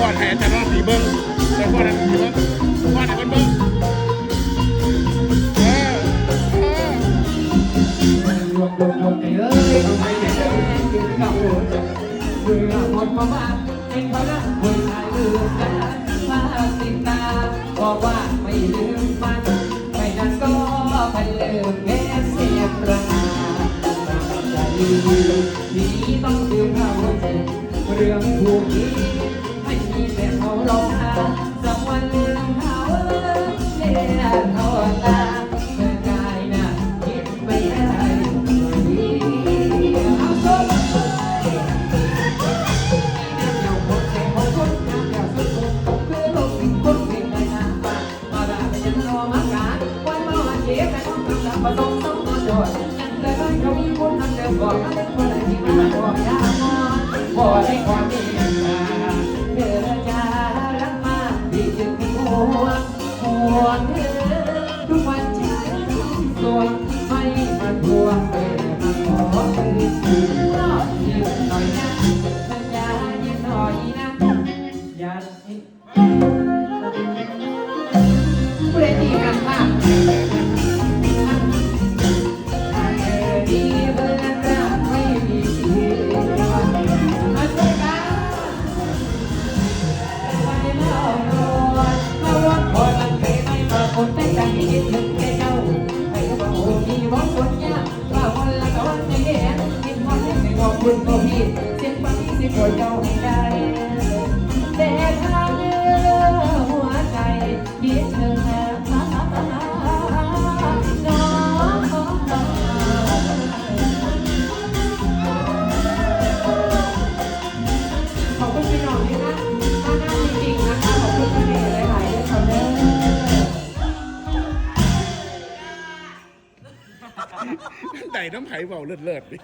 ก้อนแห้อาจารย์ลอสีเบิ้งแต่ก้อนให้สีเบิ้งก้อนให้เบิ้เบิ้งเออรวมรวมรวมไปเลยเอาไปเลยคือกับโอ้ยคือกับคนมาบ้านเองเขาละคนชายลืมกันมาสิตาบอกว่าไม่ลืมมันไม่นั้นก็ไปลืมแม่เสียประหาใจดีต้องลืมเข้าใจเรื่องพวกนี้ ไม่มีแต่เขาร้องหาสักวันลืมเขาเลี้ยงเขาตาเมื่อกายน่ะคิดไม่ได้เอาโซ่เดี๋ยวคนแข่งของคนงามเดี๋ยวสุดคงต้องคือลกสิ่งคนเก่งในน้ำปามาด่าไปยังรอมาการวันมาวันเจ็บแต่ต้องกำลังประสงต้องมาจอดยังเลยไม่เขามีคนทำเดิมบอกว่าเป็นคนไหนที่มาบอกยาบอกให้ความ ไม่มาทวงเธอมาขอคืนรอบยืมหน่อยนะ เสียงฟังสิปวดเจ้าให้ได้แต่ทางเนื้อหัวใจคิดถึงนะน้องขอบคุณพี่น้องที่นะมาหน้าจริงๆนะคะ ขอบคุณพี่เมย์หลายๆด้วยค่ะเด้อไต่น้ำไผ่เบาเลิศเลิศๆนี่